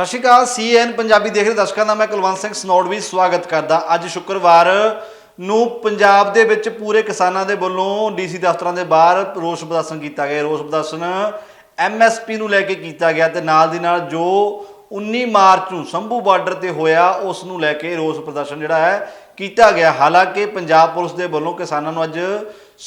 ਸਤਿ ਸ਼੍ਰੀ ਅਕਾਲ ਸੀਐਨ ਪੰਜਾਬੀ ਦੇਖ ਰਹੇ ਦਰਸ਼ਕਾਂ ਦਾ ਮੈਂ ਕੁਲਵੰਤ ਸਿੰਘ ਸਨੌੜ ਵੀ ਸਵਾਗਤ ਕਰਦਾ। ਅੱਜ ਸ਼ੁੱਕਰਵਾਰ ਨੂੰ ਪੰਜਾਬ ਦੇ ਵਿੱਚ ਪੂਰੇ ਕਿਸਾਨਾਂ ਦੇ ਵੱਲੋਂ ਡੀਸੀ ਦਫ਼ਤਰਾਂ ਦੇ ਬਾਹਰ ਰੋਸ ਪ੍ਰਦਰਸ਼ਨ ਕੀਤਾ ਗਿਆ। ਰੋਸ ਪ੍ਰਦਰਸ਼ਨ ਐਮਐਸਪੀ ਨੂੰ ਲੈ ਕੇ ਕੀਤਾ ਗਿਆ ਤੇ ਨਾਲ ਦੀ ਨਾਲ ਜੋ 19 ਮਾਰਚ ਨੂੰ ਸੰਭੂ ਬਾਰਡਰ ਤੇ ਹੋਇਆ, ਉਸ ਨੂੰ ਲੈ ਕੇ ਰੋਸ ਪ੍ਰਦਰਸ਼ਨ ਜਿਹੜਾ ਹੈ ਕੀਤਾ ਗਿਆ। ਹਾਲਾਂਕਿ ਪੰਜਾਬ ਪੁਲਿਸ ਦੇ ਵੱਲੋਂ ਕਿਸਾਨਾਂ ਨੂੰ ਅੱਜ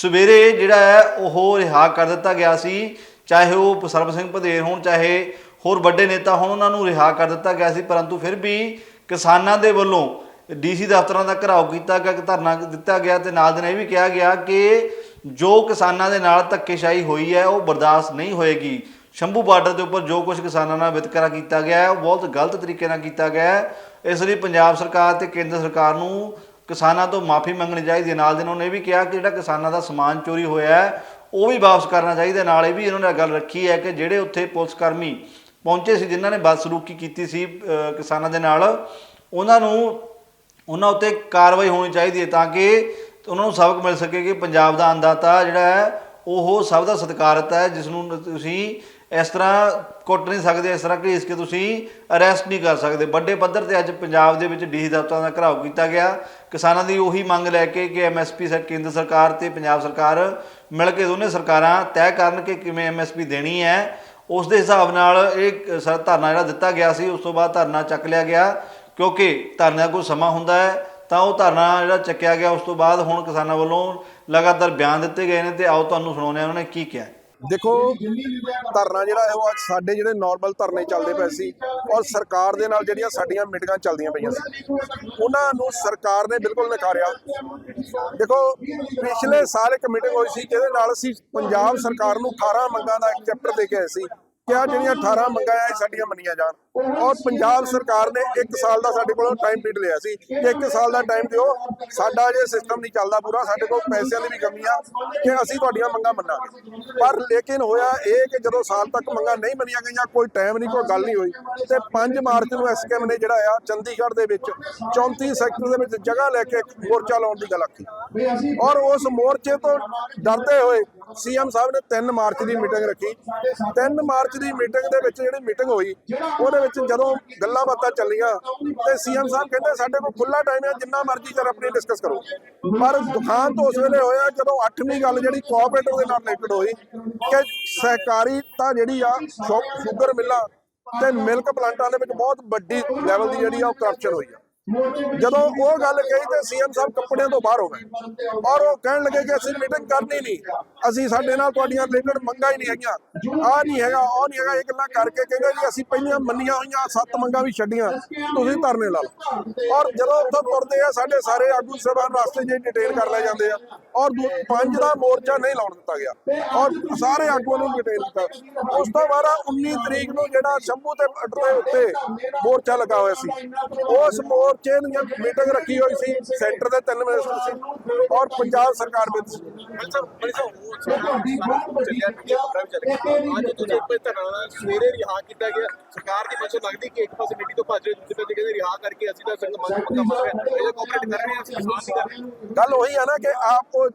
ਸਵੇਰੇ ਜਿਹੜਾ ਹੈ ਉਹ ਰਿਹਾ ਕਰ ਦਿੱਤਾ ਗਿਆ ਸੀ। ਚਾਹੇ ਉਹ ਸਰਬ ਸਿੰਘ ਭਦੇਰ ਹੋਣ, ਚਾਹੇ ਹੋਰ ਵੱਡੇ ਨੇਤਾ ਹੋਣ ਉਹਨਾਂ ਨੂੰ ਰਿਹਾ ਕਰ ਦਿੱਤਾ ਗਿਆ ਸੀ, ਪਰੰਤੂ ਫਿਰ ਵੀ ਕਿਸਾਨਾਂ ਦੇ ਵੱਲੋਂ ਡੀਸੀ ਦਫ਼ਤਰਾਂ ਦਾ ਘਰਾਓ ਕੀਤਾ ਗਿਆ ਧਰਨਾ ਦਿੱਤਾ ਗਿਆ ਤੇ ਨਾਲ ਦੇ ਨਾਲ ਇਹ ਵੀ ਕਿਹਾ ਗਿਆ ਕਿ ਜੋ ਕਿਸਾਨਾਂ ਦੇ ਨਾਲ ਧੱਕੇਸ਼ਾਹੀ ਹੋਈ ਹੈ, ਉਹ ਬਰਦਾਸ਼ਤ ਨਹੀਂ ਹੋਏਗੀ। ਸ਼ੰਭੂ ਬਾਰਡਰ ਦੇ ਉੱਪਰ ਜੋ ਕੁਝ ਕਿਸਾਨਾਂ ਨਾਲ ਵਿਤਕਰਾ ਕੀਤਾ ਗਿਆ ਹੈ, ਉਹ ਬਹੁਤ ਗਲਤ ਤਰੀਕੇ ਨਾਲ ਕੀਤਾ ਗਿਆ ਹੈ। ਇਸ ਲਈ ਪੰਜਾਬ ਸਰਕਾਰ ਤੇ ਕੇਂਦਰ ਸਰਕਾਰ ਨੂੰ ਕਿਸਾਨਾਂ ਤੋਂ ਮਾਫੀ ਮੰਗਣੀ ਚਾਹੀਦੀ ਹੈ। ਨਾਲ ਦੇ ਨਾਲ ਉਹਨੇ ਇਹ ਵੀ ਕਿਹਾ ਕਿ ਜਿਹੜਾ ਕਿਸਾਨਾਂ ਦਾ ਸਮਾਨ ਚੋਰੀ ਹੋਇਆ ਹੈ, ਉਹ ਵੀ ਵਾਪਸ ਕਰਨਾ ਚਾਹੀਦਾ ਨਾਲ ਇਹ ਵੀ ਇਹਨਾਂ ਨੇ ਗੱਲ ਰੱਖੀ ਹੈ ਕਿ ਜਿਹੜੇ ਉੱਥੇ ਪੁਲਿਸ ਕਰਮੀ ਪਹੁੰਚੇ ਸੀ, ਜਿਨ੍ਹਾਂ ਨੇ ਬੱਸ ਬਦਸਲੂਕੀ ਕੀਤੀ ਸੀ ਕਿਸਾਨਾਂ ਦੇ ਨਾਲ। ਉਹਨਾਂ ਨੂੰ, ਉਹਨਾਂ ਉੱਤੇ ਕਾਰਵਾਈ ਹੋਣੀ ਚਾਹੀਦੀ ਹੈ ਤਾਂ ਕਿ ਉਹਨਾਂ ਨੂੰ ਸਬਕ ਮਿਲ ਸਕੇ ਕਿ ਪੰਜਾਬ ਦਾ ਅੰਦਾਤਾ ਜਿਹੜਾ ਹੈ, ਉਹ ਸਭ ਦਾ ਸਤਿਕਾਰਤ ਹੈ ਜਿਸ ਨੂੰ ਤੁਸੀਂ ਇਸ ਤਰ੍ਹਾਂ ਕੁੱਟ ਨਹੀਂ ਸਕਦੇ, ਇਸ ਤਰ੍ਹਾਂ ਘੇਸ ਕੇ ਤੁਸੀਂ ਅਰੈਸਟ ਨਹੀਂ ਕਰ ਸਕਦੇ। ਵੱਡੇ ਪੱਧਰ ਤੇ ਅੱਜ ਪੰਜਾਬ ਦੇ ਵਿੱਚ ਡੀਸੀ ਦਫ਼ਤਰਾਂ ਦਾ ਘਰਾਓ ਕੀਤਾ ਗਿਆ। ਕਿਸਾਨਾਂ ਦੀ ਉਹੀ ਮੰਗ ਲੈ ਕੇ ਕਿ ਐਮਐਸਪੀ ਸਰ, ਕੇਂਦਰ ਸਰਕਾਰ ਤੇ ਪੰਜਾਬ ਸਰਕਾਰ ਮਿਲ ਕੇ ਦੋਨੇ ਸਰਕਾਰਾਂ ਤੈਅ ਕਰਨ ਕਿ ਕਿਵੇਂ ਐਮਐਸਪੀ ਦੇਣੀ ਹੈ। ਉਸ ਦੇ ਹਿਸਾਬ ਨਾਲ ਇਹ ਸ- ਧਰਨਾ ਜਿਹੜਾ ਦਿੱਤਾ ਗਿਆ ਸੀ, ਉਸ ਤੋਂ ਬਾਅਦ ਧਰਨਾ ਚੱਕ ਲਿਆ ਗਿਆ, ਕਿਉਂਕਿ ਧਰਨੇ ਦਾ ਕੋਈ ਸਮਾਂ ਹੁੰਦਾ ਹੈ, ਤਾਂ ਉਹ ਧਰਨਾ ਜਿਹੜਾ ਚੱਕਿਆ ਗਿਆ, ਉਸ ਤੋਂ ਬਾਅਦ ਹੁਣ ਕਿਸਾਨਾਂ ਵੱਲੋਂ ਲਗਾਤਾਰ ਬਿਆਨ ਦਿੱਤੇ ਗਏ ਨੇ, ਤੇ ਆਓ ਤੁਹਾਨੂੰ ਸੁਣਾਉਂਦੇ ਹਾਂ ਉਹਨਾਂ ਨੇ ਕੀ ਕਿਹਾ। ਦੇਖੋ, ਧਰਨਾ ਜਿਹੜਾ ਹੈ ਉਹ ਅੱਜ ਸਾਡੇ ਜਿਹੜੇ ਨਾਰਮਲ ਧਰਨੇ ਚੱਲਦੇ ਪਏ ਸੀ ਔਰ ਸਰਕਾਰ ਦੇ ਨਾਲ ਜਿਹੜੀਆਂ ਸਾਡੀਆਂ ਮੀਟਿੰਗਾਂ ਚੱਲਦੀਆਂ ਪਈਆਂ ਸੀ, ਉਹਨਾਂ ਨੂੰ ਸਰਕਾਰ ਨੇ ਬਿਲਕੁਲ ਨਕਾਰਿਆ ਦੇਖੋ, ਪਿਛਲੇ ਸਾਲ ਇੱਕ ਮੀਟਿੰਗ ਹੋਈ ਸੀ ਜਿਹਦੇ ਨਾਲ ਅਸੀਂ ਪੰਜਾਬ ਸਰਕਾਰ ਨੂੰ 18 ਮੰਗਾਂ ਦਾ ਇੱਕ ਚੈਪਟਰ ਦੇ ਕੇ ਆਏ ਸੀ। ਕਿ ਜਿਹੜੀਆਂ 18 ਮੰਗਾਂ ਆ ਇਹ ਸਾਡੀਆਂ ਮੰਨੀਆਂ ਜਾਣ। ਔਰ ਪੰਜਾਬ ਸਰਕਾਰ ਨੇ 1 ਸਾਲ ਦਾ ਸਾਡੇ ਕੋਲੋਂ ਟਾਈਮ ਪੀਰੀਅਡ ਲਿਆ ਸੀ। ਕਿ 1 ਸਾਲ ਦਾ ਟਾਈਮ ਦਿਓ, ਸਾਡਾ ਜੇ ਸਿਸਟਮ ਨਹੀਂ ਚੱਲਦਾ ਪੂਰਾ, ਸਾਡੇ ਕੋਲ ਪੈਸਿਆਂ ਦੀ ਵੀ ਕਮੀ ਆ ਕਿ ਅਸੀਂ ਤੁਹਾਡੀਆਂ ਮੰਗਾਂ ਮੰਨਾਂਗੇ। ਪਰ ਲੇਕਿਨ ਹੋਇਆ ਇਹ ਕਿ ਜਦੋਂ ਸਾਲ ਤੱਕ ਮੰਗਾਂ ਨਹੀਂ ਮੰਨੀਆਂ ਗਈਆਂ, ਕੋਈ ਟਾਈਮ ਨਹੀਂ, ਕੋਈ ਗੱਲ ਨਹੀਂ ਹੋਈ। ਤੇ 5 ਮਾਰਚ ਨੂੰ ਐਸਕੇਐਮ ਨੇ ਜਿਹੜਾ ਆ, ਚੰਡੀਗੜ੍ਹ ਦੇ ਵਿੱਚ 34 ਸੈਕਟਰ ਦੇ ਵਿੱਚ ਜਗ੍ਹਾ ਲੈ ਕੇ ਇੱਕ ਮੋਰਚਾ ਲਾਉਣ ਦੀ ਗੱਲ ਆਖੀ। ਔਰ ਉਸ ਮੋਰਚੇ ਤੋਂ ਡਰਦੇ ਹੋਏ ਸੀਐਮ ਸਾਹਿਬ ਨੇ 3 ਮਾਰਚ ਦੀ ਮੀਟਿੰਗ ਰੱਖੀ। 3 ਮਾਰਚ ਦੀ ਮੀਟਿੰਗ ਦੇ ਵਿੱਚ ਜਿਹੜੀ ਮੀਟਿੰਗ ਹੋਈ, ਉਹਦੇ ਵਿੱਚ ਜਦੋਂ ਗੱਲਾਂ ਬਾਤਾਂ ਚੱਲੀਆਂ, ਤੇ ਸੀਐਮ ਸਾਹਿਬ ਕਹਿੰਦੇ ਸਾਡੇ ਕੋਲ ਖੁੱਲਾ ਟਾਈਮ ਹੈ, ਜਿੰਨਾ ਮਰਜ਼ੀ ਚਿਰ ਆਪਣੀ ਡਿਸਕਸ ਕਰੋ। ਪਰ ਦੁਕਾਨ ਤੋਂ ਉਸ ਵੇਲੇ ਹੋਇਆ ਜਦੋਂ 8ਵੀਂ ਗੱਲ ਜਿਹੜੀ ਕੋਆਪਰੇਟਿਵ ਦੇ ਨਾਲ ਰਿਲੇਟਡ ਹੋਈ, ਕਿ ਸਹਿਕਾਰੀਤਾ ਜਿਹੜੀ ਆ, ਸ਼ੂ- ਸ਼ੂਗਰ ਮਿੱਲਾਂ ਤੇ ਮਿਲਕ ਪਲਾਂਟਾਂ ਦੇ ਵਿੱਚ ਬਹੁਤ ਵੱਡੀ ਲੈਵਲ ਦੀ ਜਿਹੜੀ ਆ, ਉਹ ਕਰਪਸ਼ਨ ਹੋਈ ਆ। ਜਦੋਂ ਉਹ ਗੱਲ ਕਹੀ ਤੇ ਸੀਐਮ ਸਾਹਿਬ ਕੱਪੜਿਆਂ ਤੋਂ ਬਾਹਰ ਹੋ ਗਏ। ਔਰ ਉਹ ਕਹਿਣ ਲੱਗੇ ਕਿ ਅਸੀਂ ਮੀਟਿੰਗ ਕਰਨੀ ਨਹੀਂ। ਅਸੀਂ ਸਾਡੇ ਨਾਲ ਤੁਹਾਡੀਆਂ ਰਿਲੇਟਡ ਮੰਗਾਂ ਹੀ ਨਹੀਂ ਹੈਗੀਆਂ। ਆ ਨਹੀਂ ਹੈਗਾ, ਉਹ ਨਹੀਂ ਹੈਗਾ, ਇਹ ਗੱਲਾਂ ਕਰਕੇ ਕਹਿੰਦੇ ਜੀ ਅਸੀਂ ਪਹਿਲੀਆਂ ਮੰਨੀਆਂ ਹੋਈਆਂ, ਸੱਤ ਮੰਗਾਂ ਵੀ ਛੱਡੀਆਂ। ਤੁਸੀਂ ਧਰਨੇ ਲਾ ਲਓ। ਔਰ ਜਦੋਂ ਉੱਥੋਂ ਤੁਰਦੇ ਆ, ਸਾਡੇ ਸਾਰੇ ਆਗੂ ਸਭਾਨ ਰਸਤੇ ਜੇ ਡਿਟੇਲ ਕਰ ਲੈ ਜਾਂਦੇ ਆ। ਔਰ ਪੰਜ ਦਾ ਮੋਰਚਾ ਨਹੀਂ ਲਾਉਣ ਦਿੱਤਾ ਗਿਆ। ਔਰ ਸਾਰੇ ਆਗੂਆਂ ਨੂੰ ਡਿਟੇਲ ਦਿੱਤਾ ਉਸ ਤੋਂ ਬਾਅਦ 19 ਤਰੀਕ ਨੂੰ ਜਿਹੜਾ ਸ਼ੰਭੂ ਤੇ ਅੱਡ ਦੇ ਉੱਤੇ ਮੋਰਚਾ ਲੱਗਾ ਹੋਇਆ ਸੀ, ਉਸ ਮੋਰਚੇ ਦੀ ਮੀਟਿੰਗ ਰੱਖੀ ਹੋਈ ਸੀ ਸੈਂਟਰ ਦੇ ਤਿੰਨ ਮਿਨਿਸਟਰ ਸੀ ਔਰ ਪੰਜਾਬ ਸਰਕਾਰ ਵਿੱਚ ਸੀ। ਸਵੇਰੇ ਰਿਹਾ ਕੀਤਾ ਗਿਆ ਸਰਕਾਰ ਦੀ ਮਨਸ਼ਾ ਲੱਗਦੀ ਕਿ ਇੱਕ ਪਾਸੇ ਮਿੱਟੀ ਤੋਂ ਭੱਜ ਰਹੇ ਦੂਜੇ ਪਾਸੇ ਕਹਿੰਦੇ ਰਿਹਾ ਕਰਕੇ ਅਸੀਂ ਤਾਂ ਸੰਗ ਮੰਗ ਪੱਕਾ ਮੰਗ ਰਹੇ ਇਹ ਕੋਆਪਰੇਟ ਕਰ ਰਹੇ ਅਸੀਂ ਕਿਸਾਨ ਨਹੀਂ ਕਰ ਰਹੇ ਗੱਲ ਉਹੀ ਆ ਨਾ ਕਿ ਆਪ ਉਹ,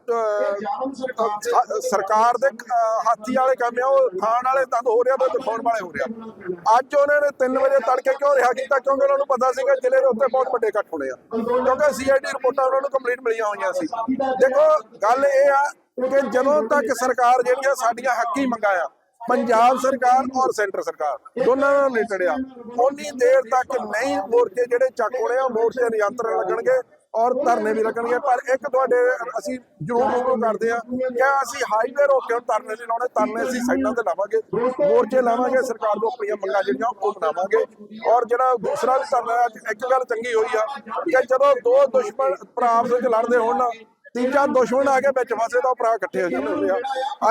ਸਰਕਾਰ ਦੇ ਹਾਥੀ ਵਾਲੇ ਕੰਮ ਆ ਉਹ ਖਾਣ ਵਾਲੇ ਤਦ ਹੋ ਰਿਹਾ ਤੇ ਦਿਖਾਉਣ ਵਾਲੇ ਹੋ ਰਿਹਾ। ਅੱਜ ਉਹਨਾਂ ਨੇ 3 ਵਜੇ ਤੜਕੇ ਕਿਉਂ ਰਿਹਾ ਕੀਤਾ? ਕਿਉਂਕਿ ਉਹਨਾਂ ਨੂੰ ਪਤਾ ਸੀਗਾ ਜ਼ਿਲ੍ਹੇ ਦੇ ਉੱਤੇ ਬਹੁਤ ਵੱਡੇ ਇਕੱਠ ਹੋਣੇ ਆ। ਕਿਉਂਕਿ ਸੀਆਈਡੀ ਰਿਪੋਰਟਾਂ ਉਹਨਾਂ ਨੂੰ ਕੰਪਲੀਟ ਮਿਲੀਆਂ ਹੋਈਆਂ ਸੀ। ਦੇਖੋ, ਗੱਲ ਇਹ ਆ ਕਿ ਜਦੋਂ ਤੱਕ ਸਰਕਾਰ ਜਿਹੜੀਆਂ ਸਾਡੀਆਂ ਹੱਕੀ ਮੰਗਾਂ ਆ, ਪੰਜਾਬ ਸਰਕਾਰ ਔਰ ਸੈਂਟਰ ਸਰਕਾਰ, ਦੋਨਾਂ ਨਾਲ ਰਿਲੇਟਡ ਆ ਉਨੀ ਦੇਰ ਤੱਕ ਨਹੀਂ ਮੋਰਚੇ ਜਿਹੜੇ ਚੱਕ ਹੋਣੇ ਆ, ਮੋਰਚੇ ਨਿਯੰਤਰਣ ਲੱਗਣਗੇ। ਔਰ ਧਰਨੇ ਵੀ ਲੱਗਣਗੇ। ਪਰ ਇੱਕ ਤੁਹਾਡੇ ਅਸੀਂ ਜ਼ਰੂਰ ਰੂਬਰੂ ਕਰਦੇ ਆ ਕਿ ਅਸੀਂ ਹਾਈਵੇ ਰੋਕ ਹੁਣ ਧਰਨੇ ਨਹੀਂ ਲਾਉਣੇ, ਧਰਨੇ ਅਸੀਂ ਸਾਈਡਾਂ ਤੇ ਲਾਵਾਂਗੇ। ਮੋਰਚੇ ਲਾਵਾਂਗੇ, ਸਰਕਾਰ ਨੂੰ ਆਪਣੀਆਂ ਮੰਗਾਂ ਜਿਹੜੀਆਂ ਉਹ ਬਣਾਵਾਂਗੇ। ਔਰ ਜਿਹੜਾ ਦੂਸਰਾ ਵੀ ਧਰਨਾ ਇੱਕ ਗੱਲ ਚੰਗੀ ਹੋਈ ਆ ਕਿ ਜਦੋਂ ਦੋ ਦੁਸ਼ਮਣ ਭਰਾ ਆਪਸ ਵਿੱਚ ਲੜਦੇ ਹੋਣ ਤੀਜਾ ਦੁਸ਼ਮਣ ਆ ਕੇ ਵਿੱਚ ਫਸੇ ਤਾਂ ਉਹ ਭਰਾ ਇਕੱਠੇ ਹੋ ਜਾਂਦੇ ਹੁੰਦੇ ਆ।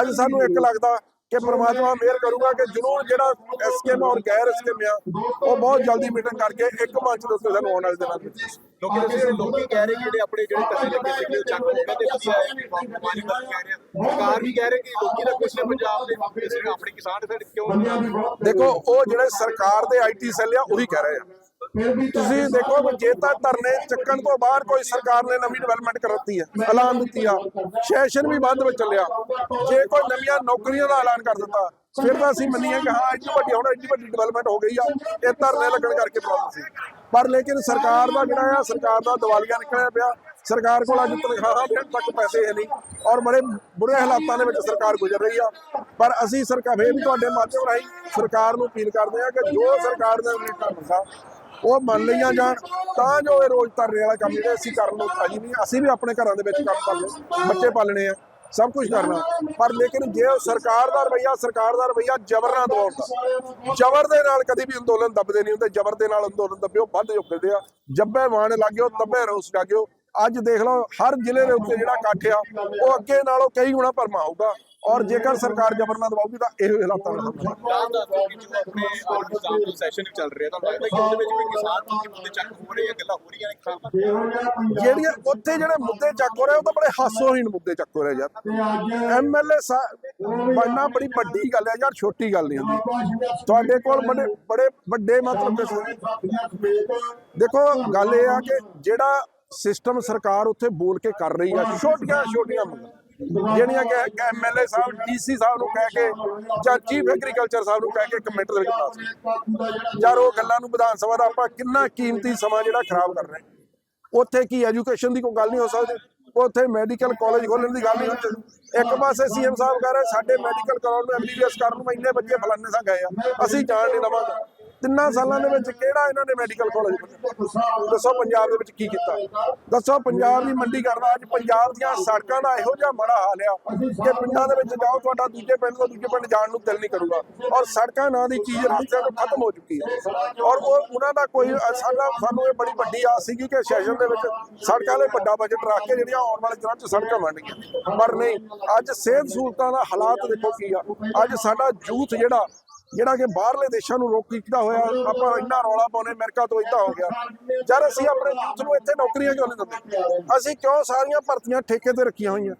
ਅੱਜ ਸਾਨੂੰ ਇੱਕ ਲੱਗਦਾ ਕਿ ਪ੍ਰਮਾਤਮਾ ਮਿਹਰ ਕਰੂਗਾ ਕਿ ਜਰੂਰ ਜਿਹੜਾ ਐਸਕੇਮ ਔਰ ਗੈਰ ਐਸਕੇਮ ਆ ਉਹ ਬਹੁਤ ਜਲਦੀ ਮੀਟਿੰਗ ਕਰਕੇ ਇੱਕ ਮੰਚ ਦੇ ਉੱਤੇ ਸਾਨੂੰ ਆਉਣ ਵਾਲੇ ਦਿਨਾਂ ਵਿੱਚ। ਲੋਕੀ ਦੱਸੇ ਲੋਕੀ ਕਹਿ ਰਹੇ ਜਿਹੜੇ ਆਪਣੇ ਜਿਹੜੇ ਧਰਨੇ ਲੱਗੇ ਸੀ ਉਹ ਚੱਕ ਹੋ ਗਏ ਤੇ ਵਧੀਆ ਹੈ। ਮਾਨੀ ਬਾਤ ਕਹਿ ਰਹੇ ਆ। ਸਰਕਾਰ ਵੀ ਕਹਿ ਰਹੇ ਕਿ ਲੋਕੀ ਦਾ ਨੇ ਪੰਜਾਬ ਦੇ ਆਪਣੇ ਕਿਸਾਨ ਸਾਡੇ ਕਿਉਂ ਦੇਖੋ ਉਹ ਜਿਹੜੇ ਸਰਕਾਰ ਦੇ ਆਈਟੀ ਸੈੱਲ ਆ ਉਹੀ ਕਹਿ ਰਹੇ ਆ। ਤੁਸੀਂ ਦੇਖੋ ਜੇ ਤਾਂ ਧਰਨੇ ਚੱਕਣ ਤੋਂ ਬਾਅਦ ਕੋਈ ਸਰਕਾਰ ਨੇ ਨਵੀਂ ਡਿਵੈਲਪਮੈਂਟ ਕਰਤੀ ਹੈ ਐਲਾਨ ਦਿੱਤੀ ਆ ਸੈਸ਼ਨ ਵੀ ਬੰਦ ਵਿੱਚ ਚੱਲਿਆ। ਜੇ ਕੋਈ ਨਵੀਆਂ ਨੌਕਰੀਆਂ ਦਾ ਐਲਾਨ ਕਰ ਦਿੱਤਾ ਫਿਰ ਤਾਂ ਅਸੀਂ ਮੰਨੀਏ ਕਿ ਹਾਂ ਇੰਨੀ ਵੱਡੀ ਹੁਣ ਇੰਨੀ ਵੱਡੀ ਡਿਵੈਲਪਮੈਂਟ ਹੋ ਗਈ ਆ ਇਹ ਧਰਨੇ ਲੱਗਣ ਕਰਕੇ ਪ੍ਰੋਬਲਮ ਸੀ। ਪਰ ਲੇਕਿਨ ਸਰਕਾਰ ਦਾ ਜਿਹੜਾ ਆ ਸਰਕਾਰ ਦਾ ਦਿਵਾਲੀਆ ਨਿਕਲਿਆ ਪਿਆ ਸਰਕਾਰ ਕੋਲ ਅੱਜ ਤਨਖਾਹਾਂ ਦੇਣ ਤੱਕ ਪੈਸੇ ਹੈ ਨਹੀਂ ਔਰ ਬੜੇ ਬੁਰੇ ਹਾਲਾਤਾਂ ਦੇ ਵਿੱਚ ਸਰਕਾਰ ਗੁਜ਼ਰ ਰਹੀ ਆ। ਪਰ ਅਸੀਂ ਸਰਕਾਰ ਫੇਰ ਵੀ ਤੁਹਾਡੇ ਮਾਧਿਅਮ ਰਾਹੀਂ ਸਰਕਾਰ ਨੂੰ ਅਪੀਲ ਕਰਦੇ ਆ ਕਿ ਜੋ ਸਰਕਾਰ ਦੇ ਉਮੀਦਾਂ ਮੰਗਾਂ ਉਹ ਮੰਨ ਲਈਆਂ ਜਾਣ, ਤਾਂ ਜੋ ਇਹ ਰੋਜ਼ ਧਰਨੇ ਵਾਲਾ ਕੰਮ ਜਿਹੜਾ ਅਸੀਂ ਕਰਨ ਨੂੰ ਰਾਜੀ ਨਹੀਂ, ਅਸੀਂ ਵੀ ਆਪਣੇ ਘਰਾਂ ਦੇ ਵਿੱਚ ਕੰਮ ਕਰਨੇ ਬੱਚੇ ਪਾਲਣੇ ਆ, ਸਭ ਕੁਝ ਕਰਨਾ। ਪਰ ਲੇਕਿਨ ਜੇ ਸਰਕਾਰ ਦਾ ਰਵਈਆ, ਸਰਕਾਰ ਦਾ ਰਵਈਆ ਜ਼ਬਰ ਨਾਲ ਦਬਾਉਣ ਦਾ। ਜ਼ਬਰ ਦੇ ਨਾਲ ਕਦੀ ਵੀ ਅੰਦੋਲਨ ਦੱਬਦੇ ਨਹੀਂ ਹੁੰਦੇ, ਜ਼ਬਰ ਦੇ ਨਾਲ ਅੰਦੋਲਨ ਦੱਬਿਓ, ਵੱਧ ਜੁਗਦੇ ਆ। ਜੱਬੇ ਵਾਣ ਲੱਗਿਓ, ਤੱਬੇ ਰੋਸ ਲੱਗਿਓ ਅੱਜ ਦੇਖ ਲਓ ਹਰ ਜ਼ਿਲ੍ਹੇ ਦੇ ਉੱਤੇ ਜਿਹੜਾ ਇਕੱਠ ਆ ਉਹ ਅੱਗੇ ਨਾਲੋਂ ਕਈ ਗੁਣਾ ਭਰਮਾ ਹੋਊਗਾ ਔਰ ਜੇਕਰ ਸਰਕਾਰ ਜ਼ਬਰ ਨਾਲ ਤਾਂ ਇਹੋ ਹਾਲਾਤਾਂ ਨਾਲ ਦਾ ਆਪਣੇ ਦਾ ਸੈਸ਼ਨ ਚੱਲ ਰਿਹਾ ਤਾਂ ਲੱਗਦਾ ਕਿ ਉਹਦੇ ਵਿੱਚ ਵੀ ਕਿਸਾਨ ਪੱਖੀ ਮੁੱਦੇ ਚੱਕ ਹੋ ਰਹੇ ਆ ਗੱਲਾਂ ਹੋ ਰਹੀਆਂ ਨੇ ਜਿਹੜੀਆਂ ਉੱਥੇ ਜਿਹੜੇ ਮੁੱਦੇ ਚੱਕ ਹੋ ਰਹੇ ਉਹ ਤਾਂ ਬੜੇ ਹਾਸੋਹੀਣ ਮੁੱਦੇ ਚੱਕ ਹੋ ਰਹੇ ਯਾਰ। ਐਮਐਲਏ ਬਣਨਾ ਬੜੀ ਵੱਡੀ ਗੱਲ ਹੈ ਯਾਰ ਛੋਟੀ ਗੱਲ ਨਹੀਂ ਹੁੰਦੀ। ਤੁਹਾਡੇ ਕੋਲ ਬੜੇ ਬੜੇ ਵੱਡੇ ਮਤਲਬ ਦੇਖੋ ਗੱਲ ਇਹ ਆ ਕਿ ਜਿਹੜਾ ਸਿਸਟਮ ਸਰਕਾਰ ਉੱਥੇ ਬੋਲ ਕੇ ਕਰ ਰਹੀ ਆ, ਛੋਟੀਆਂ ਛੋਟੀਆਂ ਮੰਗਾਂ। ਜਿਹੜੀਆਂ ਕਿ ਐਮਐਲਏ ਸਾਹਿਬ ਡੀਸੀ ਸਾਹਿਬ ਨੂੰ ਕਹਿ ਕੇ ਜਾਂ ਚੀਫ ਐਗਰੀਕਲਚਰ ਸਾਹਿਬ ਨੂੰ ਕਹਿ ਕੇ ਇੱਕ ਦੇ ਵਿੱਚ ਬਣਾ ਯਾਰ, ਉਹ ਗੱਲਾਂ ਨੂੰ ਵਿਧਾਨ ਸਭਾ ਦਾ ਆਪਾਂ ਕਿੰਨਾ ਕੀਮਤੀ ਸਮਾਂ ਜਿਹੜਾ ਖਰਾਬ ਕਰ ਰਹੇ ਉੱਥੇ ਕੀ ਐਜੂਕੇਸ਼ਨ ਦੀ ਕੋਈ ਗੱਲ ਨਹੀਂ ਹੋ ਸਕਦੀ। ਉੱਥੇ ਮੈਡੀਕਲ ਕਾਲਜ ਖੋਲਣ ਦੀ ਗੱਲ ਨਹੀਂ ਹੁੰਦੀ। ਇੱਕ ਪਾਸੇ ਸੀਐਮ ਸਾਹਿਬ ਕਹ ਰਹੇ, ਸਾਡੇ ਮੈਡੀਕਲ ਕਰਾਉਣ ਨੂੰ ਐਮਬੀਬੀਐਸ ਕਰਨ ਨੂੰ ਇੰਨੇ ਬੱਚੇ ਫਲਾਣੇ ਸਾਂ ਗਏ ਆ। ਅਸੀਂ ਜਾਣ ਨਹੀਂ ਦਵਾਂਗੇ। ਤਿੰਨਾਂ ਸਾਲਾਂ ਦੇ ਵਿੱਚ ਕਿਹੜਾ ਇਹਨਾਂ ਨੇ ਮੈਡੀਕਲ ਕਾਲਜ ਦੱਸੋ ਪੰਜਾਬ ਦੇ ਵਿੱਚ ਕੀ ਕੀਤਾ? ਦੱਸੋ ਪੰਜਾਬ ਦੀ ਮੰਡੀ ਕਰਦਾ ਅੱਜ ਪੰਜਾਬ ਦੀਆਂ ਸੜਕਾਂ ਦਾ ਇਹੋ ਜਿਹਾ ਮਾੜਾ ਹਾਲ ਆ ਕਿ ਪਿੰਡਾਂ ਦੇ ਵਿੱਚ ਜਾਓ, ਤੁਹਾਡਾ ਦੂਜੇ ਪਿੰਡ ਤੋਂ ਦੂਜੇ ਪਿੰਡ ਜਾਣ ਨੂੰ ਦਿਲ ਨਹੀਂ ਕਰੂਗਾ। ਔਰ ਸੜਕਾਂ ਨਾਂ ਦੀ ਚੀਜ਼ ਰਸਤਿਆਂ ਤੋਂ ਖਤਮ ਹੋ ਚੁੱਕੀ ਹੈ। ਔਰ ਉਹ ਉਹਨਾਂ ਦਾ ਕੋਈ, ਸਾਡਾ, ਸਾਨੂੰ ਇਹ ਬੜੀ ਵੱਡੀ ਆਸ ਸੀਗੀ ਕਿ ਸੈਸ਼ਨ ਦੇ ਵਿੱਚ ਸੜਕਾਂ ਦੇ ਵੱਡਾ ਬਜਟ ਰੱਖ ਕੇ ਜਿਹੜੀਆਂ ਆਉਣ ਵਾਲੇ ਦਿਨਾਂ 'ਚ ਸੜਕਾਂ ਬਣਨਗੀਆਂ ਪਰ ਨਹੀਂ, ਅੱਜ ਸਿਹਤ ਸਹੂਲਤਾਂ ਦਾ ਹਾਲਾਤ ਦੇਖੋ ਕੀ ਆ। ਅੱਜ ਸਾਡਾ ਯੂਥ ਜਿਹੜਾ ਜਿਹੜਾ ਕਿ ਬਾਹਰਲੇ ਦੇਸ਼ਾਂ ਨੂੰ ਰੋਕ ਕੀਤਾ ਹੋਇਆ, ਆਪਾਂ ਇੰਨਾ ਰੌਲਾ ਪਾਉਨੇ ਅਮਰੀਕਾ ਤੋਂ ਇਦਾਂ ਹੋ ਗਿਆ। ਜਦ ਅਸੀਂ ਆਪਣੇ ਯੂਥ ਨੂੰ ਇੱਥੇ ਨੌਕਰੀਆਂ ਕਿਉਂ ਨਹੀਂ ਦਿੰਦੇ? ਅਸੀਂ ਕਿਉਂ ਸਾਰੀਆਂ ਭਰਤੀਆਂ ਠੇਕੇ ਤੇ ਰੱਖੀਆਂ ਹੋਈਆਂ?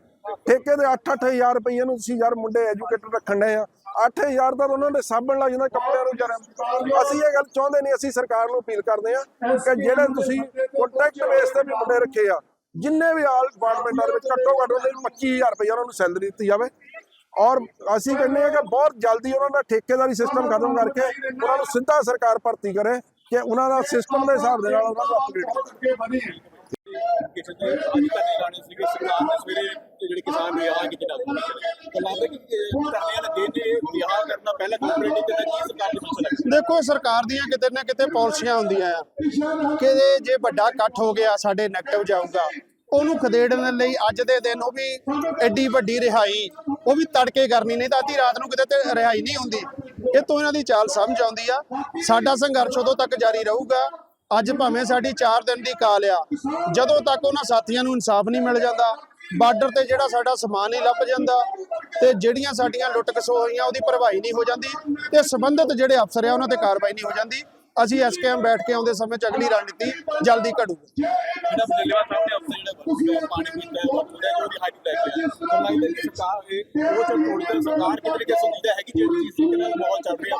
ਠੇਕੇ ਦੇ 8-8000 ਰੁਪਏ ਨੂੰ ਤੁਸੀਂ ਯਾਰ ਮੁੰਡੇ ਐਜੂਕੇਟਡ ਰੱਖਣ ਡਏ ਆ। 8000 ਦਾ ਤਾਂ ਉਹਨਾਂ ਦੇ ਸਾਬਣ ਲੱਗ ਜਾਂਦਾ ਕੱਪੜਿਆਂ ਨੂੰ ਵਿਚਾਰਿਆਂ ਅਸੀਂ ਇਹ ਗੱਲ ਚਾਹੁੰਦੇ ਨਹੀਂ, ਅਸੀਂ ਸਰਕਾਰ ਨੂੰ ਅਪੀਲ ਕਰਦੇ ਆ ਕਿ ਜਿਹੜੇ ਤੁਸੀਂ ਕੰਟਰੈਕਟ ਬੇਸ ਤੇ ਵੀ ਮੁੰਡੇ ਰੱਖੇ ਆ, ਜਿੰਨੇ ਵੀ ਆਲ ਡਿਪਾਰਟਮੈਂਟਾਂ ਦੇ ਵਿੱਚ ਘੱਟੋ ਘੱਟ ਉਹਦੇ 25000 ਰੁਪਏ ਉਹਨਾਂ ਨੂੰ ਸੈਲਰੀ ਦਿੱਤੀ ਜਾਵੇ। ਔਰ ਅਸੀਂ ਕਹਿੰਦੇ ਹਾਂ ਕਿ ਬਹੁਤ ਜਲਦੀ ਉਹਨਾਂ ਦਾ ਠੇਕੇਦਾਰੀ ਸਿਸਟਮ ਖਤਮ ਕਰਕੇ ਉਹਨਾਂ ਨੂੰ ਸਿੱਧਾ ਸਰਕਾਰ ਭਰਤੀ ਕਰੇ ਕਿ ਉਹਨਾਂ ਦਾ ਸਿਸਟਮ ਦੇ ਹਿਸਾਬ ਦੇ ਨਾਲ ਉਹਨਾਂ ਨੂੰ ਅਪਗ੍ਰੇਡ ਕਿਸੇ ਦੇ ਅੱਜ ਧਰਨੇ ਲਾਣੇ ਸੀਗੇ ਸਰਕਾਰ ਨੇ ਸਵੇਰੇ ਜਿਹੜੇ ਕਿਸਾਨ ਰਿਹਾ ਕੀਤੇ ਨਾ ਤਾਂ ਲੱਗਦਾ ਕਿ ਧਰਨੇ ਵਾਲੇ ਦਿਨ ਇਹ ਕਰਨਾ ਪਹਿਲਾਂ ਕੋਆਪਰੇਟਿਵ ਤੇ ਕੀ ਸਰਕਾਰ ਦੀ ਸੋਚ ਲੱਗਦੀ ਦੇਖੋ ਸਰਕਾਰ ਦੀਆਂ ਕਿਤੇ ਨਾ ਕਿਤੇ ਪਾਲਿਸੀਆਂ ਹੁੰਦੀਆਂ ਆ ਕਿ ਜੇ ਵੱਡਾ ਇਕੱਠ ਹੋ ਗਿਆ, ਸਾਡੇ ਨੈਗੇਟਿਵ ਜਾਊਗਾ। ਉਹਨੂੰ ਖਦੇੜਨ ਲਈ ਅੱਜ ਦੇ ਦਿਨ ਉਹ ਵੀ ਐਡੀ ਵੱਡੀ ਰਿਹਾਈ ਉਹ ਵੀ ਤੜਕੇ ਕਰਨੀ, ਨਹੀਂ ਤਾਂ ਅੱਧੀ ਰਾਤ ਨੂੰ ਕਿਤੇ ਤੇ ਰਿਹਾਈ ਨਹੀਂ ਹੁੰਦੀ। ਇਹ ਤੋਂ ਇਹਨਾਂ ਦੀ ਚਾਲ ਸਮਝ ਆਉਂਦੀ ਆ। ਸਾਡਾ ਸੰਘਰਸ਼ ਉਦੋਂ ਤੱਕ ਜਾਰੀ ਰਹੂਗਾ। ਅੱਜ ਭਾਵੇਂ ਸਾਡੀ 4 ਦਿਨ ਦੀ ਕਾਲ ਆ, ਜਦੋਂ ਤੱਕ ਉਹਨਾਂ ਸਾਥੀਆਂ ਨੂੰ ਇਨਸਾਫ ਨਹੀਂ ਮਿਲ ਜਾਂਦਾ, ਬਾਰਡਰ ਤੇ ਜਿਹੜਾ ਸਾਡਾ ਸਮਾਨ ਨਹੀਂ ਲੱਭ ਜਾਂਦਾ, ਤੇ ਜਿਹੜੀਆਂ ਸਾਡੀਆਂ ਲੁੱਟ ਖਸੋ ਹੋਈਆਂ, ਉਹਦੀ ਭਰਵਾਈ ਨਹੀਂ ਹੋ ਜਾਂਦੀ, ਤੇ ਸੰਬੰਧਿਤ ਜਿਹੜੇ ਅਫਸਰ ਆ, ਉਹਨਾਂ ਤੇ ਕਾਰਵਾਈ ਨਹੀਂ ਹੋ ਜਾਂਦੀ। ਅਸੀਂ ਐਸਕੇਐਮ ਬੈਠ ਕੇ ਆਉਂਦੇ ਸਮੇਂ ਚ ਅਗਲੀ ਰਣਨੀਤੀ ਜਲਦੀ ਘੜੂਗੀ ਜਿਹੜਾ ਬਦਲਵਾ ਸਾਹਮਣੇ ਅਫਸਰ ਜਿਹੜਾ ਵਰਤਦਾ ਹੈ, ਪਾਣੀ ਪੀਂਦਾ ਹੈ ਉਹਦਾ ਜੋ ਵੀ ਹਾਈਟ ਲੈ ਕੇ ਆਇਆ। ਤਾਂ ਲੱਗਦਾ ਕਿ ਸਰਕਾਰ ਇਹ ਉਹ ਤੋਂ ਥੋੜੀ ਦੇਰ ਸਰਕਾਰ ਕਿਤੇ ਕਿ ਸੰਜੀਦਾ ਹੈ ਕਿ ਜਿਹੜੀ ਚੀਜ਼ ਦੇ ਨਾਲ ਮਾਹੌਲ ਚੱਲ ਰਿਹਾ।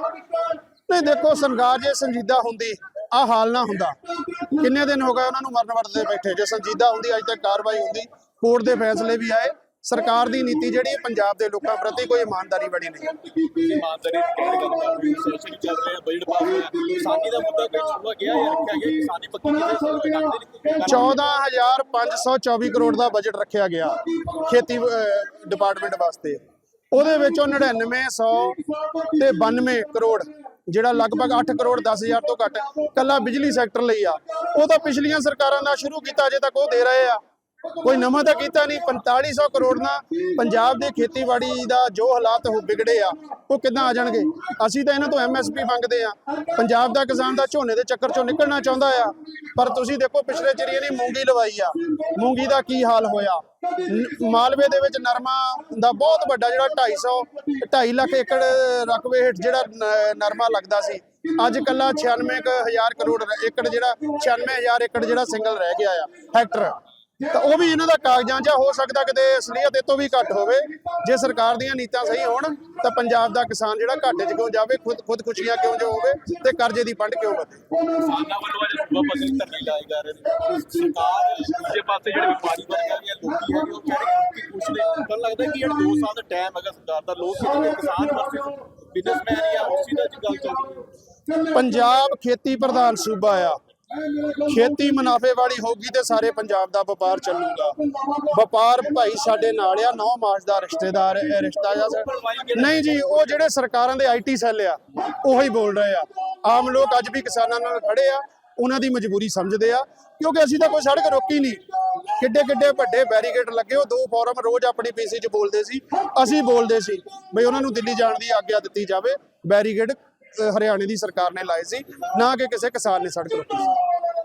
ਨਹੀਂ ਦੇਖੋ ਸਰਕਾਰ ਜੇ ਸੰਜੀਦਾ ਹੁੰਦੀ ਆ ਹਾਲ ਨਾ ਹੁੰਦਾ। ਕਿੰਨੇ ਦਿਨ ਹੋ ਗਏ ਉਹਨਾਂ ਨੂੰ ਮਰਨ ਵਰਤ ਦੇ ਬੈਠੇ। ਜੇ ਸੰਜੀਦਾ ਹੁੰਦੀ ਅੱਜ ਤੱਕ ਕਾਰਵਾਈ ਹੁੰਦੀ ਕੋਰਟ ਦੇ ਫੈਸਲੇ ਵੀ ਆਏ। ਸਰਕਾਰ ਦੀ ਨੀਤੀ ਜਿਹੜੀ ਹੈ ਪੰਜਾਬ ਦੇ ਲੋਕਾਂ ਪ੍ਰਤੀ ਕੋਈ ਇਮਾਨਦਾਰੀ ਬਣੀ ਨਹੀਂ। ਇਮਾਨਦਾਰੀ ਦੀ ਕਿਹੜੀ ਗੱਲ ਕਰ ਰਹੇ ਹੋ ਸੈਸ਼ਨ ਚੱਲ ਰਿਹਾ ਬਜਟ ਪਾਸ ਹੋਇਆ ਕਿਸਾਨੀ ਦਾ ਮੁੱਦਾ ਕੋਈ ਛੁਆ ਗਿਆ ਜਾਂ ਰੱਖਿਆ ਗਿਆ? ਕਿਸਾਨੀ ਪੱਕੀ ਕਿਸੇ ਸਰਕਾਰ ਕਰਦੇ ਨਹੀਂ 14524 ਕਰੋੜ ਦਾ ਬਜਟ ਰੱਖਿਆ ਗਿਆ ਖੇਤੀ ਡਿਪਾਰਟਮੈਂਟ ਵਾਸਤੇ। ਉਹਦੇ ਵਿੱਚੋਂ 9900 ਤੇ 92 ਕਰੋੜ ਜਿਹੜਾ ਲਗਭਗ 8 ਕਰੋੜ 10000 ਤੋਂ ਘੱਟ ਕੱਲਾ ਬਿਜਲੀ ਸੈਕਟਰ ਲਈ ਆ। ਉਹ ਤਾਂ ਪਿਛਲੀਆਂ ਸਰਕਾਰਾਂ ਦਾ ਸ਼ੁਰੂ ਕੀਤਾ ਅਜੇ ਤੱਕ ਉਹ ਦੇ ਰਹੇ ਆ। ਕੋਈ ਨਵਾਂ ਤਾਂ ਕੀਤਾ ਨਹੀਂ 4500 ਕਰੋੜ ਨਾਲ ਪੰਜਾਬ ਦੇ ਖੇਤੀਬਾੜੀ ਦਾ ਜੋ ਹਾਲਾਤ ਹੋ ਵਿਗੜੇ ਆ, ਉਹ ਕਿੱਦਾਂ ਆ ਜਾਣਗੇ? ਅਸੀਂ ਤਾਂ ਇਹਨਾਂ ਤੋਂ ਐਮਐਸਪੀ ਮੰਗਦੇ ਆ। ਪੰਜਾਬ ਦਾ ਕਿਸਾਨ ਦਾ ਝੋਨੇ ਦੇ ਚੱਕਰ ਚੋਂ ਨਿਕਲਣਾ ਚਾਹੁੰਦਾ ਆ। ਪਰ ਤੁਸੀਂ ਦੇਖੋ, ਪਿਛਲੇ ਚਿਰੀਏ ਨੇ ਮੂੰਗੀ ਲਵਾਈ ਆ। ਮੂੰਗੀ ਦਾ ਕੀ ਹਾਲ ਹੋਇਆ? ਮਾਲਵੇ ਦੇ ਵਿੱਚ ਨਰਮਾ ਦਾ ਬਹੁਤ ਵੱਡਾ ਜਿਹੜਾ 250 2.5 ਲੱਖ ਏਕੜ ਰਕਬੇ ਹੇਠ ਜਿਹੜਾ ਨਰਮਾ ਲੱਗਦਾ ਸੀ। ਅੱਜ ਕੱਲਾ 96000 ਕਰੋੜ ਏਕੜ ਜਿਹੜਾ 96000 ਏਕੜ ਜਿਹੜਾ ਸਿੰਗਲ ਰਹਿ ਗਿਆ ਆ, ਹੈਕਟਰ। ਤਾਂ ਉਹ ਵੀ ਇਹਨਾਂ ਦਾ ਕਾਗਜ਼ਾਂ 'ਚ ਹੋ ਸਕਦਾ ਕਿਤੇ ਅਸਲੀਅਤ ਇਹ ਤੋਂ ਵੀ ਘੱਟ ਹੋਵੇ। ਜੇ ਸਰਕਾਰ ਦੀਆਂ ਨੀਤਾਂ ਸਹੀ ਹੋਣ ਤਾਂ ਪੰਜਾਬ ਦਾ ਕਿਸਾਨ ਜਿਹੜਾ ਘਾਟੇ 'ਚ ਕਿਉਂ ਜਾਵੇ ਖੁਦ ਖੁਦ ਖੁਸ਼ੀਆਂ ਕਿਉਂ ਜੋ ਹੋਵੇ ਤੇ ਕਰਜ਼ੇ ਦੀ ਪੰਡ ਕਿਉਂ ਵਧੇ? ਕਿਸਾਨਾਂ ਵੱਲੋਂ ਅੱਜ ਸੁਬਾ ਪਸੰਦ ਧਰਨੇ ਲਾਏ ਜਾ ਰਹੇ ਨੇ। ਸਰਕਾਰ ਦੂਜੇ ਪਾਸੇ ਜਿਹੜੇ ਵਪਾਰੀ ਵਰਗ ਆ ਜਾਂ ਲੋਕੀ ਹੈਗੇ ਉਹ ਕਹਿ ਰਹੇ ਕਿ ਕੁਛ ਨੇ ਤਾਂ ਲੱਗਦਾ ਕਿ ਇਹ 2 ਸਾਲ ਦਾ ਟਾਈਮ ਹੈਗਾ ਸਰਕਾਰ ਦਾ? ਲੋਕ ਕਿਤੇ ਕਿਸਾਨ ਵਾਸਤੇ ਬਿਜ਼ਨਸਮੈਨ ਜਾਂ ਉਸ ਚੀਜ਼ ਦਾ ਗੱਲ ਚੱਲ ਰਹੀ ਹੈ। ਪੰਜਾਬ ਖੇਤੀ ਪ੍ਰਧਾਨ ਸੂਬਾ ਆ। ਖੇਤੀ ਮੁਨਾਫੇ ਵਾਲੀ ਹੋਊਗੀ ਤੇ ਸਾਰੇ ਪੰਜਾਬ ਦਾ ਵਪਾਰ ਚੱਲੂਗਾ। ਵਪਾਰ ਭਾਈ ਸਾਡੇ ਨਾਲ ਆ 9 ਮਾਸ ਦਾ ਰਿਸ਼ਤੇਦਾਰ ਰਿਸ਼ਤਾ ਜਾਂ ਨਹੀਂ ਜੀ, ਉਹ ਜਿਹੜੇ ਸਰਕਾਰਾਂ ਦੇ ਆਈਟੀ ਸੈੱਲ ਆ, ਉਹੀ ਬੋਲ ਰਹੇ ਆ। ਆਮ ਲੋਕ ਅੱਜ ਵੀ ਕਿਸਾਨਾਂ ਨਾਲ ਖੜੇ ਆ, ਉਹਨਾਂ ਦੀ ਮਜਬੂਰੀ ਸਮਝਦੇ ਆ, ਕਿਉਂਕਿ ਅਸੀਂ ਤਾਂ ਕੋਈ ਸੜਕ ਰੋਕੀ ਨਹੀਂ। ਕਿੱਡੇ ਕਿੱਡੇ ਵੱਡੇ ਬੈਰੀਕੇਡ ਲੱਗੇ, ਉਹ ਦੋ ਫੋਰਮ ਰੋਜ਼ ਆਪਣੀ ਪੀਸੀ 'ਚ ਬੋਲਦੇ ਸੀ, ਅਸੀਂ ਬੋਲਦੇ ਸੀ, ਬਈ ਉਹਨਾਂ ਨੂੰ ਦਿੱਲੀ ਜਾਣ ਦੀ ਆਗਿਆ ਦਿੱਤੀ ਜਾਵੇ। ਬੈਰੀਕੇਡ ਹਰਿਆਣੇ ਦੀ ਸਰਕਾਰ ਨੇ ਲਾਏ ਸੀ, ਨਾ ਕਿ ਕਿਸੇ ਕਿਸਾਨ ਨੇ ਸੜਕ ਰੋਕੀ ਸੀ।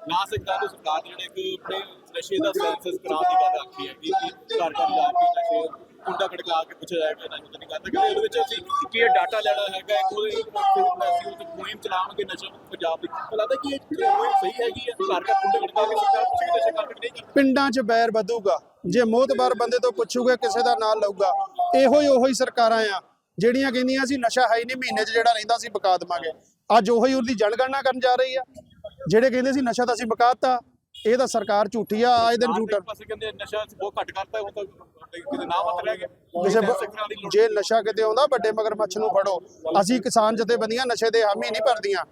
ਨਾ ਸਕਦਾ ਤੇ ਸਰਕਾਰ ਨੇ ਜਿਹੜੇ ਇੱਕ ਆਪਣੇ ਨਸ਼ੇ ਦਾ ਸੈਂਸਸ ਕਰਾਉਣ ਦੀ ਗੱਲ ਆਖੀ ਹੈ ਕਿ ਘਰ ਘਰ ਜਾ ਕੇ ਨਸ਼ੇ ਕੁੰਡਾ ਖੜਕਾ ਕੇ ਪੁੱਛਿਆ ਜਾਏਗਾ ਨਸ਼ੇ ਤਾਂ ਨਹੀਂ ਕਰਦਾ। ਕਿ ਵਿੱਚ ਅਸੀਂ ਕੀ ਡਾਟਾ ਲੈਣਾ ਹੈਗਾ, ਇੱਕ ਉਹਦੇ ਅਸੀਂ ਉਹ ਮੁਹਿੰਮ ਚਲਾਵਾਂਗੇ ਨਸ਼ਾ ਪੰਜਾਬ ਦੀ। ਲੱਗਦਾ ਕਿ ਇਹ ਮੁਹਿੰਮ ਸਹੀ ਹੈਗੀ ਹੈ, ਘਰ ਘਰ ਕੁੰਡੇ ਖੜਕਾ ਕੇ ਸਰਕਾਰ ਪੁੱਛੇ ਨਸ਼ੇ ਕਰ ਨਹੀਂ ਪਿੰਡਾਂ 'ਚ ਬੈਰ ਵਧੂਗਾ, ਜੇ ਮੋਤਬਾਰ ਬੰਦੇ ਤੋਂ ਪੁੱਛੂਗਾ, ਕਿਸੇ ਦਾ ਨਾਂ ਲਊਗਾ, ਇਹੋ ਹੀ ਉਹੀ ਸਰਕਾਰਾਂ ਆ, ਜਿਹੜੀਆਂ ਕਹਿੰਦੀਆਂ ਸੀ ਨਸ਼ਾ ਹੈ ਹੀ ਨਹੀਂ, ਮਹੀਨੇ 'ਚ ਜਿਹੜਾ ਰਹਿੰਦਾ ਸੀ ਬਕਾ ਦੇਵਾਂਗੇ। ਅੱਜ ਉਹੀ ਉਹਦੀ ਜਨਗਣਨਾ ਕਰਨ ਜਾ ਰਹੀ ਆ। ਜਿਹੜੇ ਕਹਿੰਦੇ ਸੀ ਨਸ਼ਾ ਤਾਂ ਅਸੀਂ ਬਕਾਤਾ ਇਹ ਤਾਂ ਸਰਕਾਰ ਝੂਠੀ ਆ ਆਏ ਦਿਨ ਝੂਠ। ਇੱਕ ਪਾਸੇ ਕਹਿੰਦੇ ਨਸ਼ਾ ਬਹੁਤ ਘੱਟ ਕਰਤਾ ਹੁਣ ਤਾਂ ਕਿਤੇ ਨਾ ਮਤ ਰਹਿ ਗਿਆ। ਕਿਸੇ ਕਿਸੇ ਬ- ਸੈਕਟਰਾਂ ਦੀ ਲੋੜ ਜੇ ਨਸ਼ਾ ਕਿਤੇ ਆਉਂਦਾ ਵੱਡੇ ਮਗਰਮੱਛ ਨੂੰ ਫੜੋ। ਅਸੀਂ ਕਿਸਾਨ ਜਥੇਬੰਦੀਆਂ ਨਸ਼ੇ ਦੇ ਹਾਮੀ ਨਹੀਂ ਭਰਦੀਆਂ।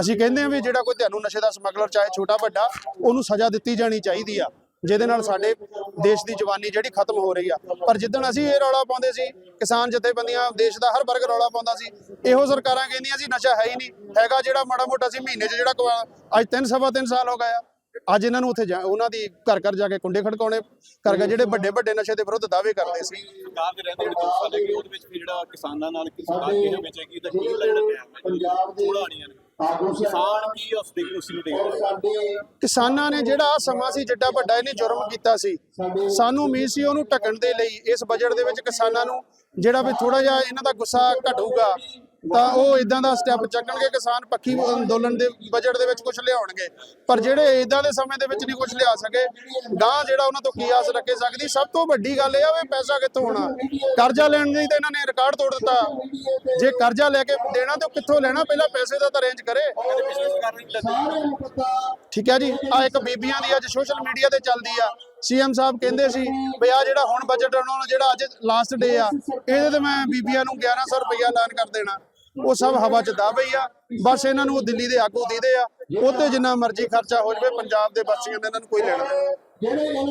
ਅਸੀਂ ਕਹਿੰਦੇ ਆ ਵੀ ਜਿਹੜਾ ਕੋਈ ਤੁਹਾਨੂੰ ਨਸ਼ੇ ਦਾ ਸਮਗਲਰ ਚਾਹੇ ਛੋਟਾ ਵੱਡਾ ਉਹਨੂੰ ਸਜ਼ਾ ਦਿੱਤੀ ਜਾਣੀ ਚਾਹੀਦੀ ਆ। ਜਿਹਦੇ ਨਾਲ ਸਾਡੇ ਦੇਸ਼ ਦੀ ਜਵਾਨੀ ਜਿਹੜੀ ਖਤਮ ਹੋ ਰਹੀ ਆ। ਪਰ ਜਿੱਦਣ ਅਸੀਂ ਇਹ ਰੌਲਾ ਪਾਉਂਦੇ ਸੀ ਕਿਸਾਨ ਜਥੇਬੰਦੀਆਂ ਦੇਸ਼ ਦਾ ਹਰ ਵਰਗ ਰੌਲਾ ਪਾਉਂਦਾ ਸੀ ਇਹੋ ਸਰਕਾਰਾਂ ਕਹਿੰਦੀਆਂ ਸੀ ਨਸ਼ਾ ਹੈ ਹੀ ਨਹੀਂ ਹੈਗਾ ਜਿਹੜਾ ਮਾੜਾ ਮੋਟਾ ਸੀ ਮਹੀਨੇ 'ਚ ਜਿਹੜਾ ਅੱਜ ਤਿੰਨ ਸਵਾ ਤਿੰਨ ਸਾਲ ਹੋ ਗਏ ਆ। ਅੱਜ ਇਹਨਾਂ ਨੂੰ ਉੱਥੇ ਜਾ- ਉਹਨਾਂ ਦੀ ਘਰ ਘਰ ਜਾ ਕੇ ਕੁੰਡੇ ਖੜਕਾਉਣੇ ਕਰਕੇ ਜਿਹੜੇ ਵੱਡੇ ਵੱਡੇ ਨਸ਼ੇ ਦੇ ਵਿਰੁੱਧ ਦਾਅਵੇ ਕਰਦੇ ਸੀ। ਸਰਕਾਰ ਦੇ ਰਹਿੰਦੇ ਜਿਹੜੇ ਦੋ ਸਾਲ ਹੈਗੇ ਉਹਦੇ ਵਿੱਚ ਫਿਰ ਜਿਹੜਾ ਕਿਸਾਨਾਂ ਨਾਲ ਕਿ ਸਰਕਾਰ ਕਿਹੋ ਵੇਚੇਗੀ ਤਾਂ ਕੀ ਜਿਹੜਾ ਟਾਈਮ ਹੈ ਥੋੜਾ ਆਣੀਆਂ ਨੇ। ਕਿਸਾਨ ਕੀ ਉਸ ਦੇ ਉਸ ਨੂੰ ਦੇਖਦੇ ਕਿਸਾਨਾਂ ਨੇ ਜਿਹੜਾ ਸਮਾਂ ਸੀ ਜਿੱਡਾ ਵੱਡਾ ਇਹਨੇ ਜੁਰਮ ਕੀਤਾ ਸੀ। ਸਾਨੂੰ ਉਮੀਦ ਸੀ ਉਹਨੂੰ ਢਕਣ ਦੇ ਲਈ। ਇਸ ਬਜਟ ਦੇ ਵਿੱਚ ਕਿਸਾਨਾਂ ਨੂੰ ਜਿਹੜਾ ਵੀ ਥੋੜਾ ਜਿਹਾ ਇਹਨਾਂ ਦਾ ਗੁੱਸਾ ਘਟੂਗਾ ਤਾਂ ਉਹ ਇਦਾਂ ਦਾ ਸਟੈਪ ਚੱਕਣਗੇ ਕਿਸਾਨ ਪੱਖੀ ਅੰਦੋਲਨ ਦੇ ਬਜਟ ਦੇ ਵਿੱਚ ਕੁਝ ਲਿਆਉਣਗੇ। ਪਰ ਜਿਹੜੇ ਇਦਾਂ ਦੇ ਸਮੇਂ ਦੇ ਵਿੱਚ ਨਹੀਂ ਕੁਝ ਲਿਆ ਸਕੇ ਗਾਂ ਜਿਹੜਾ ਉਹਨਾਂ ਤੋਂ ਕੀ ਆਸ ਰੱਖੇ ਸਕਦੀ, ਸਭ ਤੋਂ ਵੱਡੀ ਗੱਲ ਇਹ ਆ ਵੀ ਪੈਸਾ ਕਿੱਥੋਂ ਆਉਣਾ? ਕਰਜ਼ਾ ਲੈਣ ਲਈ ਤਾਂ ਇਹਨਾਂ ਨੇ ਰਿਕਾਰਡ ਤੋੜ ਦਿੱਤਾ। ਜੇ ਕਰਜ਼ਾ ਲੈ ਕੇ ਦੇਣਾ ਤਾਂ ਕਿੱਥੋਂ ਲੈਣਾ? ਪਹਿਲਾਂ ਪੈਸੇ ਦਾ ਤਾਂ ਅਰੇਂਜ ਕਰੇ। ਠੀਕ ਹੈ ਜੀ ਆ ਇੱਕ ਬੀਬੀਆਂ ਦੀ ਅੱਜ ਸੋਸ਼ਲ ਮੀਡੀਆ ਤੇ ਚੱਲਦੀ ਆ। ਸੀਐਮ ਸਾਹਿਬ ਕਹਿੰਦੇ ਸੀ ਵੀ ਆ ਜਿਹੜਾ ਹੁਣ ਬਜਟ ਉਹਨਾਂ ਜਿਹੜਾ ਅੱਜ ਲਾਸਟ ਡੇ ਆ, ਇਹਦੇ ਤੇ ਮੈਂ ਬੀਬੀਆਂ ਨੂੰ 1100 ਰੁਪਇਆ ਐਲਾਨ ਕਰ ਦੇਣਾ। ਉਹ ਸਭ ਹਵਾ 'ਚ ਦਾ ਪਈ ਆ ਬਸ ਇਹਨਾਂ ਨੂੰ ਉਹ ਦਿੱਲੀ ਦੇ ਆਗੂ ਦੇਦੇ ਆ ਉਹ ਤੇ ਜਿੰਨਾ ਮਰਜ਼ੀ ਖਰਚਾ ਹੋ ਜਾਵੇ, ਪੰਜਾਬ ਦੇ ਵਾਸੀਆਂ ਦਾ ਇਹਨਾਂ ਨੂੰ ਕੋਈ ਲੈਣਾ ਨਹੀਂ।